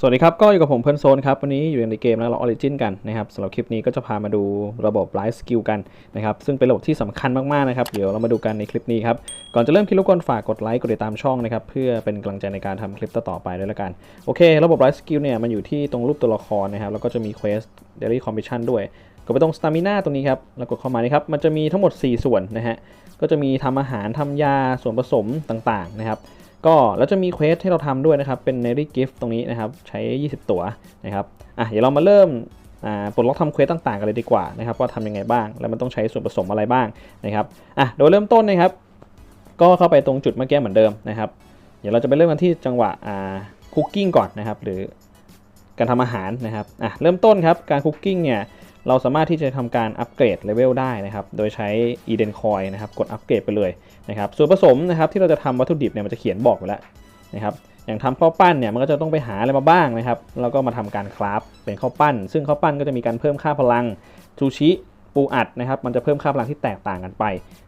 สวัสดีครับ ก็อยู่กับผมเพื่อนโซนครับ วันนี้อยู่ในเกมแล้วเราออริจินกันนะครับสำหรับคลิปนี้ก็จะพามาดูระบบไลฟ์สกิลกันนะครับ ซึ่งเป็นระบบที่สำคัญมากๆนะครับ เดี๋ยวเรามาดูกันในคลิปนี้ครับ ก่อนจะเริ่มคลิปรบกวนฝากกดไลค์กดติดตามช่องนะครับ เพื่อเป็นกำลังใจในการทำคลิปต่อๆไปด้วยละกัน โอเค ระบบไลฟ์สกิลเนี่ยมันอยู่ที่ตรงรูปตัวละครนะครับ แล้วก็จะมีเควสเดลี่คอมมิชชั่นด้วยกดไปตรงสตามิน่าตรงนี้ครับแล้วกดเข้ามานี่ครับมันจะมีทั้งหมด 4 ส่วนนะฮะก็จะมีทำอาหารทำยาส่วนผสมต่างๆนะครับ ก็แล้วจะมีเควสให้เราทำด้วยนะครับ เป็น n a r y Gift ตรงนี้นะครับ ใช้ 20 ตัวนะครับอะเดี๋ยวเรามาเริ่มปลดล็อกทำเควสต่าง ๆ กันเลยดีกว่านะครับว่าทำยังไงบ้าง แล้วมันต้องใช้ส่วนผสมอะไรบ้างนะครับอะโดยเริ่มต้นนะครับ ก็เข้าไปตรงจุดเมื่อกี้เหมือนเดิมนะครับ เดี๋ยวเราจะไปเริ่มกันที่จังหวะคุกกิ้งก่อนนะครับ หรือการทำอาหารนะครับอะเริ่มต้นครับการคุกกิ้งเนี่ย เราสามารถที่จะทำการอัปเกรดเลเวลได้นะครับ โดยใช้ Eden Coin นะครับ กดอัปเกรดไปเลยนะครับ ส่วนผสมนะครับที่เราจะทำวัตถุดิบเนี่ยมันจะเขียนบอกอยู่แล้วนะครับ อย่างทำข้าวปั้นเนี่ยมันก็จะต้องไปหาอะไรมาบ้างนะครับ แล้วก็มาทำการคราฟเป็นข้าวปั้น ซึ่งข้าวปั้นก็จะมีการเพิ่มค่าพลังซูชิปูอัดนะครับ มันจะเพิ่มค่าพลังที่แตกต่างกันไป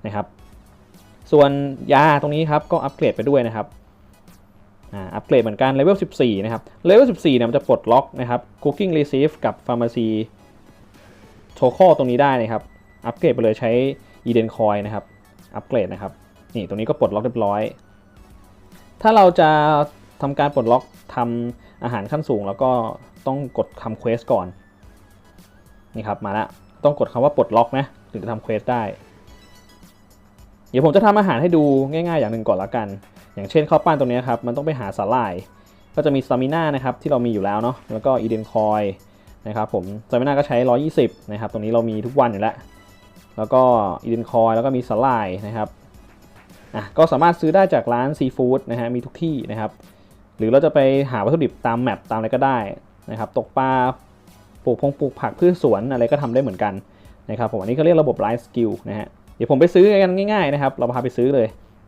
นะครับ ส่วนยาตรงนี้ครับก็อัปเกรดไปด้วยนะครับอ่าอัปเกรดเหมือนกันเลเวล 14 นะครับ เลเวล 14 เนี่ยมันจะปลดล็อกนะครับ Cooking Receive กับ Pharmacy โชโคตรงนี้ได้นะครับ อัปเกรดไปเลยใช้ Eden Coin นะครับ อัปเกรดนะครับ นี่ตรงนี้ก็ปลดล็อกเรียบร้อย ถ้าเราจะทำการปลดล็อกทำอาหารขั้นสูง แล้วก็ต้องกดทำเควสก่อน นี่ครับมาล้วต้องกดคำว่าปลดล็อกนะถึงจะทำเควสได้ เดี๋ยวผมจะทำอาหารให้ดูง่ายๆ อย่างหนึ่งก่อนละกัน อย่างเช่นข้าวปั้นตรงนี้ครับ มันต้องไปหาสาหร่าย ก็จะมีสตามิน่านะครับที่เรามีอยู่แล้วเนาะ แล้วก็อีเดนคอย นะครับผมสตามิน่าก็ใช้ 120 นะครับ ตรงนี้เรามีทุกวันอยู่แล้ว แล้วก็อีเดนคอยแล้วก็มีสาหร่ายนะครับอะก็สามารถซื้อได้จากร้านซีฟู้ดนะฮะมีทุกที่นะครับ หรือเราจะไปหาวัตถุดิบตามแมปตามอะไรก็ได้นะครับ ตกปลาปลูกพงปลูกผักพืชสวนอะไรก็ทำได้เหมือนกันนะครับผมอันนี้เขาเรียกระบบไลฟ์สกิลนะฮะเดี๋ยวผมไปซื้อกันง่ายๆนะครับเราพาไปซื้อเลย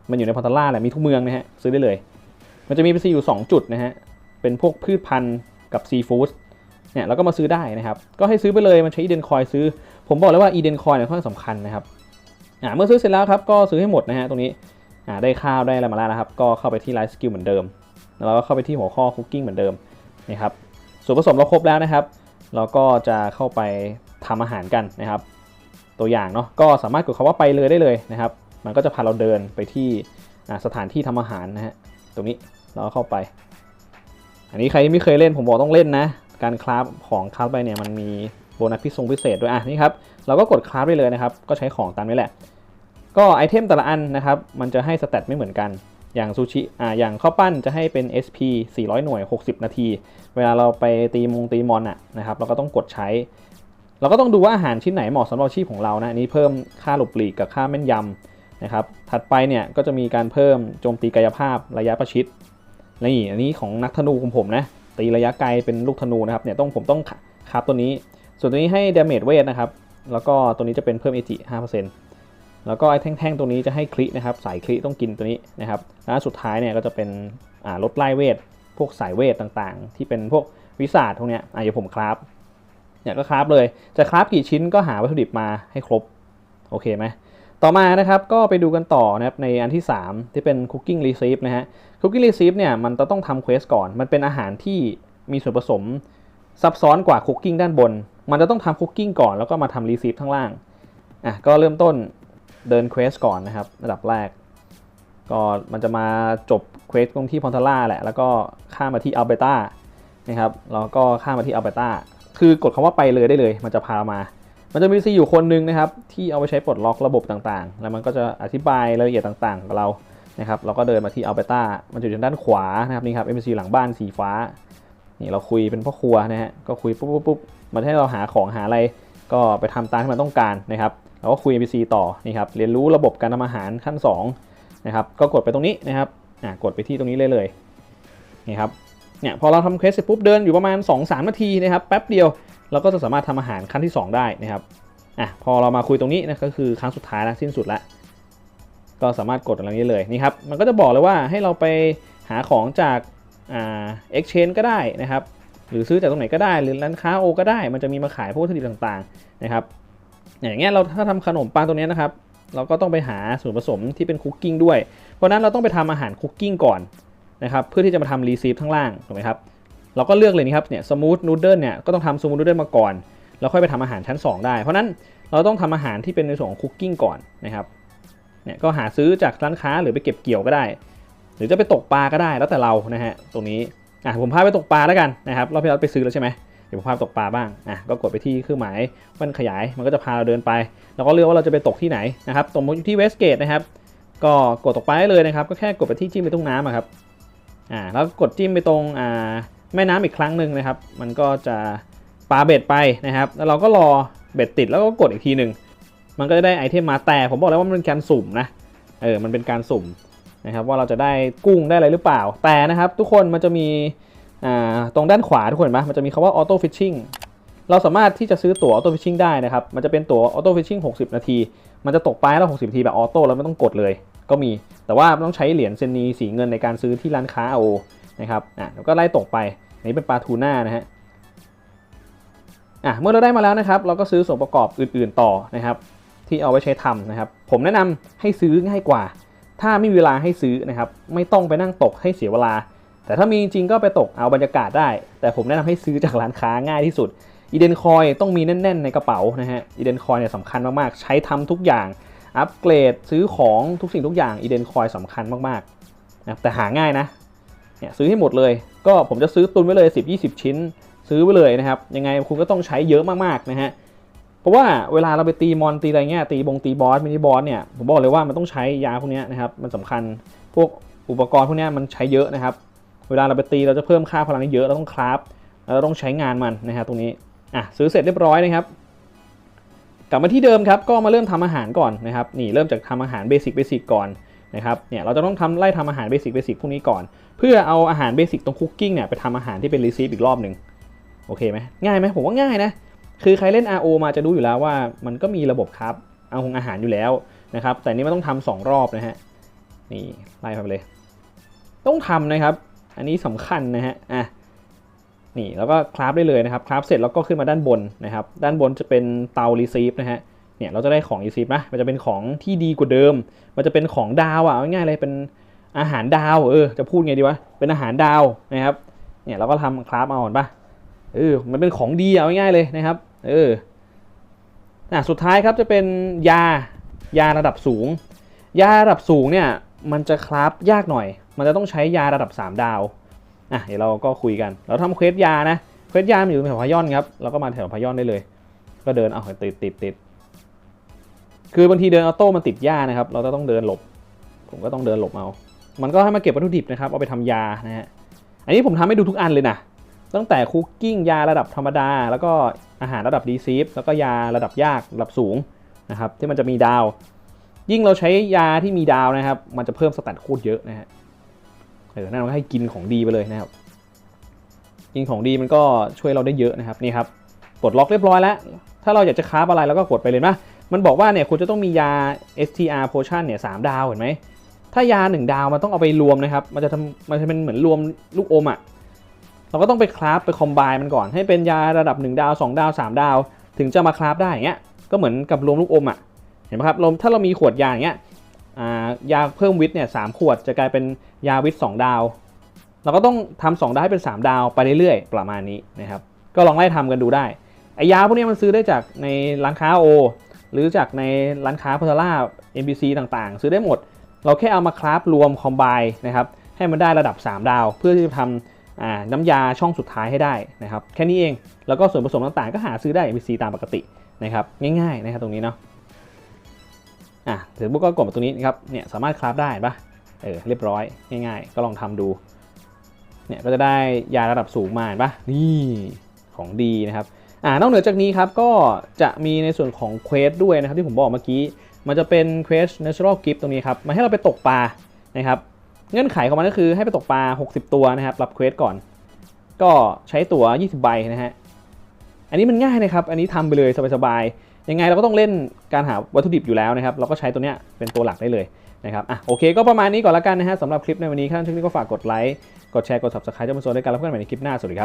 มันอยู่ในพอตล่าแหละมีทุกเมืองนะฮะซื้อได้เลย มันจะมีไปซื้ออยู่ 2 จุดนะฮะเป็นพวกพืชพันธุ์กับซีฟู้ด เนี่ยเราก็มาซื้อได้นะครับ ก็ให้ซื้อไปเลยมันใช้อีเดนคอยซื้อ ผมบอกเลยว่าอีเดนคอยเนี่ยค่อนข้างสำคัญนะครับอ่าเมื่อซื้อเสร็จแล้วครับก็ซื้อให้หมดนะฮะตรงนี้อ่าได้ข้าวได้อะไรมาแล้วนะครับ ก็เข้าไปที่ไลฟ์สกิลเหมือนเดิม แล้วเราก็เข้าไปที่หัวข้อคุกกิ้งเหมือนเดิมนะครับส่วนผสมเราครบแล้วนะครับ เราก็จะเข้าไปทำอาหารกันนะครับ ตัวอย่างเนาะก็สามารถกดคำว่าไปเลยได้เลยนะครับ มันก็จะพาเราเดินไปที่อ่าสถานที่ทำอาหารนะฮะตรงนี้เราก็เข้าไป อันนี้ใครที่ไม่เคยเล่นผมบอกต้องเล่นนะ การคราฟของคราฟไปเนี่ยมันมีโบนัสพิเศษพิเศษด้วยอะนี่ครับเราก็กดคราฟได้เลยนะครับ ก็ใช้ของตามนี้แหละ ก็ไอเทมแต่ละอันนะครับ มันจะให้สเตตไม่เหมือนกัน อย่างซูชิอ่าอย่างข้าวปั้นจะให้เป็น SP 400 หน่วย 60 นาที เวลาเราไปตีมงตีมอนอะนะครับ เราก็ต้องกดใช้ เราก็ต้องดูว่าอาหารชิ้นไหนเหมาะสำหรับชีพของเรานะอันนี้เพิ่มค่าหลบหลีกกับค่าแม่นยำนะครับ ถัดไปเนี่ยก็จะมีการเพิ่มโจมตีกายภาพระยะประชิดนี่อันนี้ของนักธนูของผมนะ ตีระยะไกลเป็นลูกธนูนะครับเนี่ยต้องผมต้องคราฟตัวนี้ ส่วนตัวนี้ให้ดาเมจเวทนะครับแล้วก็ตัวนี้จะเป็นเพิ่มเอจิ5%แล้วก็ไอ้แท่งๆตัวนี้จะให้คลินะครับสายคลิต้องกินตัวนี้นะครับแล้วสุดท้ายเนี่ยก็จะเป็นลดไล่เวท พวกสายเวทต่างๆ ที่เป็นพวกวิสาทพวกเนี้ยอะเดี๋ยวผมคราฟเนี่ยก็คราฟเลยจะคราฟกี่ชิ้นก็หาวัตถุดิบมาให้ครบโอเคไหม ต่อมานะครับก็ไปดูกันต่อนะครับในอันที่ 3 ที่เป็น Cooking Receipt นะฮะ Cooking Receipt เนี่ยมันจะต้องทำเควสก่อน มันเป็นอาหารที่มีส่วนผสมซับซ้อนกว่า Cooking ด้านบน มันจะต้องทำ Cooking ก่อนแล้วก็มาทำ Receipt ข้างล่าง อะก็เริ่มต้นเดินเควสก่อนนะครับระดับแรก ก็มันจะมาจบเควสตรงที่พอนทาร่าแหละ แล้วก็ข้ามมาที่อัลเบต้านะครับ แล้วก็ข้ามมาที่อัลเบต้า คือกดคำว่าไปเลยได้เลย มันจะพามา มันจะมีซีอยู่คนหนึงนะครับ ที่เอาไปใช้ปลดล็อกระบบต่างๆ แล้วมันก็จะอธิบายรายละเอียดต่างๆกับเรานะครับเราก็เดินมาที่อัลเบต้ามันจะอยู่ทางด้านขวานะครับนี่ครับ MPC หลังบ้านสีฟ้านี่เราคุยเป็นพ่อครัวนะฮะก็คุยปุ๊บปุ๊บปุ๊บมันให้เราหาของหาอะไร ก็ไปทำตามที่มันต้องการนะครับเราก็คุย MPC ต่อนี่ครับเรียนรู้ระบบการทำอาหารขั้น2นะครับก็กดไปตรงนี้นะครับอ่ากดไปที่ตรงนี้เลยเลยนี่ครับเนี่ยพอเราทำเควสเสร็จปุ๊บเดินอยู่ประมาณ 2-3นาทีนะครับแป๊บเดียว เราก็จะสามารถทำอาหารขั้นที่ 2 ได้นะครับอะพอเรามาคุยตรงนี้นะก็คือครั้งสุดท้ายแล้วสิ้นสุดแล้วก็สามารถกดตรนี้เลยนี่ครับมันก็จะบอกเลยว่าให้เราไปหาของจากอ่า exchange ก็ได้นะครับ หรือซื้อจากตรงไหนก็ได้ หรือร้านค้าโอก็ได้ มันจะมีมาขายพวกวัตถุดิบต่างๆนะครับ อย่างเงี้ยเราถ้าทำขนมปังตรงนี้นะครับ เราก็ต้องไปหาส่วนผสมที่เป็นคุกกิ้งด้วย เพราะนั้นเราต้องไปทำอาหารคุกกิ้งก่อนนะครับเพื่อที่จะมาทำรีซีฟข้างล่างถูกไหมครับ เราก็เลือกเลยนี่ครับเนี่ยสมูทนูเดิลเนี่ยก็ต้องทำสมูทนูเดิลมาก่อน แล้วค่อยไปทำอาหารชั้น 2 ได้ เพราะนั้นเราต้องทำอาหารที่เป็นในส่วนของคุกกิ้งก่อนนะครับเนี่ยก็หาซื้อจากร้านค้าหรือไปเก็บเกี่ยวก็ได้ หรือจะไปตกปลาก็ได้แล้วแต่เรานะฮะตรงนี้อะผมพาไปตกปลาแล้วกันนะครับเรอบที่เราไปซื้อแล้วใช่ไหมเดี๋ยวผมพาตกปลาบ้างอะก็กดไปที่เครื่องหมายมันขยายมันก็จะพาเราเดินไป แล้วก็เลือกว่าเราจะไปตกที่ไหนนะครับตรงที่เวสเกตนะครับก็กดตกปลาได้เลยนะครับ ก็แค่กดไปที่จิ้มไปตรงน้ำครับอ่าแล้วกดจิ้มไปตรงอ่า แม่น้ำอีกครั้งหนึ่งนะครับ มันก็จะปาเบ็ดไปนะครับ แล้วเราก็รอเบ็ดติดแล้วก็กดอีกทีหนึ่งมันก็จะได้ไอเทมมาแต่ผมบอกแล้วว่ามันเป็นการสุ่มนะเออมันเป็นการสุ่มนะครับว่าเราจะได้กุ้งได้อะไรหรือเปล่า แต่นะครับ ทุกคนมันจะมีอ่าตรงด้านขวาทุกคนเห็นไหมมันจะมีคำว่าออโต้ฟิชชิ่งเราสามารถที่จะซื้อตั๋วออโต้ฟิชชิ่งได้นะครับ มันจะเป็นตั๋วออโต้ฟิชชิ่ง60 นาที มันจะตกปลายแล้ว 60 นาทีแบบออโต้แล้วไม่ต้องกดเลย ก็มี แต่ว่าต้องใช้เหรียญเซนนีสีเงินในการซื้อที่ร้านค้าเอา นะครับอะแล้วก็ไล่ตกไปอันนี้เป็นปลาทูน่านะฮะอะเมื่อเราได้มาแล้วนะครับ เราก็ซื้อส่วนประกอบอื่นๆต่อนะครับ ที่เอาไว้ใช้ทำนะครับ ผมแนะนำให้ซื้อง่ายกว่า ถ้าไม่มีเวลาให้ซื้อนะครับ ไม่ต้องไปนั่งตกให้เสียเวลา แต่ถ้ามีจริงก็ไปตกเอาบรรยากาศได้ แต่ผมแนะนำให้ซื้อจากร้านค้าง่ายที่สุดอีเดนคอยต้องมีแน่น ๆ ในกระเป๋านะฮะอีเดนคอยเนี่ยสำคัญมากๆ ใช้ทำทุกอย่างอัปเกรดซื้อของทุกสิ่งทุกอย่างอีเดนคอยสำคัญมากๆนะแต่หาง่ายนะ เนี่ยซื้อให้หมดเลย ก็ผมจะซื้อตุนไว้เลย 10-20 ชิ้น ซื้อไว้เลยนะครับ ยังไงคุณก็ต้องใช้เยอะมากๆนะฮะเพราะว่าเวลาเราไปตีมอนตีอะไรเงี้ยตีบงตีบอสมินิบอสเนี่ยผมบอกเลยว่ามันต้องใช้ยาพวกนี้นะครับมันสำคัญพวกอุปกรณ์พวกนี้มันใช้เยอะนะครับ เวลาเราไปตีเราจะเพิ่มค่าพลังเยอะเราต้องคราฟเราต้องใช้งานมันนะฮะตรงนี้อะซื้อเสร็จเรียบร้อยนะครับกลับมาที่เดิมครับก็มาเริ่มทำอาหารก่อนนะครับนี่เริ่มจากทำอาหารเบสิกเบสิกก่อน นะครับเนี่ยเราจะต้องทำไล่ทำอาหารเบสิกเบสิกพวกนี้ก่อน เพื่อเอาอาหารเบสิกตรงคุกกิ้งเนี่ยไปทำอาหารที่เป็นรีซีฟอีกรอบหนึ่งโอเคไหมง่ายไหมผมว่าง่ายนะคือใครเล่น RO มาจะรู้อยู่แล้วว่ามันก็มีระบบครับเอาของอาหารอยู่แล้วนะครับแต่นี่มันต้องทำสองรอบนะฮะนี่ไล่ไปเลย ต้องทำนะครับ อันนี้สำคัญนะฮะอะนี่แล้วก็คราฟได้เลยนะครับคราฟเสร็จแล้วก็ขึ้นมาด้านบนนะครับ ด้านบนจะเป็นเตารีซีฟนะฮะ เนี่ยเราจะได้ของรีซีฟนะมันจะเป็นของที่ดีกว่าเดิม มันจะเป็นของดาวอะง่ายเลยเป็นอาหารดาวเออจะพูดไงดีวะเป็นอาหารดาวนะครับเนี่ยเราก็ทำคราฟเอาเห็นปะเออมันเป็นของดีเอาง่ายเลยนะครับ เอออะสุดท้ายครับจะเป็นยายาระดับสูง ยาระดับสูงเนี่ยมันจะคราฟยากหน่อย มันจะต้องใช้ยาระดับ 3 ดาวอะเดี๋ยวเราก็คุยกัน เราทำเควสยานะเควสยามันอยู่แถวพายอนครับเราก็มาแถวพายอนได้เลย ก็เดินเอาติดติดติด คือบางทีเดินออโต้มันติดหญ้านะครับ เราก็ต้องเดินหลบ ผมก็ต้องเดินหลบเอา มันก็ให้มาเก็บวัตถุดิบนะครับ เอาไปทำยานะฮะ อันนี้ผมทำให้ดูทุกอันเลยนะ ตั้งแต่คุกกิ้งยาระดับธรรมดา แล้วก็อาหารระดับดีซีฟ แล้วก็ยาระดับยากระดับสูงนะครับ ที่มันจะมีดาว ยิ่งเราใช้ยาที่มีดาวนะครับ มันจะเพิ่มสแตทโคตรเยอะนะฮะ เออนั่นเราให้กินของดีไปเลยนะครับ กินของดีมันก็ช่วยเราได้เยอะนะครับ นี่ครับ ปลดล็อกเรียบร้อยแล้ว ถ้าเราอยากจะคราอะไรเราก็กดไปเลยนะ มันบอกว่าเนี่ยคุณจะต้องมียา STR potion เนี่ยสามดาวเห็นไหม ถ้ายา 1 ดาวมันต้องเอาไปรวมนะครับ มันจะทำมันจะเป็นเหมือนรวมลูกอมอะ่ะ เราก็ต้องไปคราฟไปคอมไบมันก่อน ให้เป็นยาระดับ 1 ดาว 2 ดาว 3 ดาว ถึงจะมาคราฟได้อย่างเงี้ย ก็เหมือนกับรวมลูกอมอะ่ะ เห็นไหมครับ ถ้าเรามีขวดยาอย่างเงี้ยอ่ายาเพิ่มวิทเนี่ยสามขวดจะกลายเป็นยาวิทสองดาว เราก็ต้องทำสองดาวให้เป็น 3 ดาวไปเรื่อยๆประมาณนี้นะครับ ก็ลองไล่ทำกันดูได้ไอยาพวกนี้มันซื้อได้จากในร้านค้าโอ หรือจากในร้านค้าพัทล่า NPC ต่างๆ ซื้อได้หมด เราแค่เอามาคราฟรวมคอมไบนะครับให้มันได้ระดับ 3 ดาว เพื่อที่จะทำน้ำยาช่องสุดท้ายให้ได้นะครับแค่นี้เองแล้วก็ส่วนผสมต่างๆ ก็หาซื้อได้ NPC ตามปกตินะครับง่ายๆนะครับตรงนี้เนาะอะเสร็จปุ๊บก็กดมาตรงนี้นะครับเนี่ยสามารถคราฟได้ปะเออเรียบร้อยง่ายๆ ก็ลองทำดูเนี่ยก็จะได้ยาระดับสูงมาเห็นปะนี่ของดีนะครับ อ่านอกเหนือจากนี้ครับก็จะมีในส่วนของเควสด้วยนะครับที่ผมบอกเมื่อกี้ มันจะเป็นเควส natural gift ตรงนี้ครับมาให้เราไปตกปลานะครับเงื่อนไขของมันก็คือให้ไปตกปลา 60 ตัวนะครับรับเควสก่อน ก็ใช้ตั๋ว 20 ใบนะฮะอันนี้มันง่ายนะครับอันนี้ทำไปเลยสบายๆยังไงเราก็ต้องเล่นการหาวัตถุดิบอยู่แล้วนะครับเราก็ใช้ตัวเนี้ยเป็นตัวหลักได้เลยนะครับอะโอเคก็ประมาณนี้ก่อนละกันนะฮะสำหรับคลิปในวันนี้ท่านที่นี่ก็ฝากกดไลค์กดแชร์กด subscribe จะมาโซนด้วยกันแล้วพบกันใหม่ในคลิปหน้าสวัสดีครับ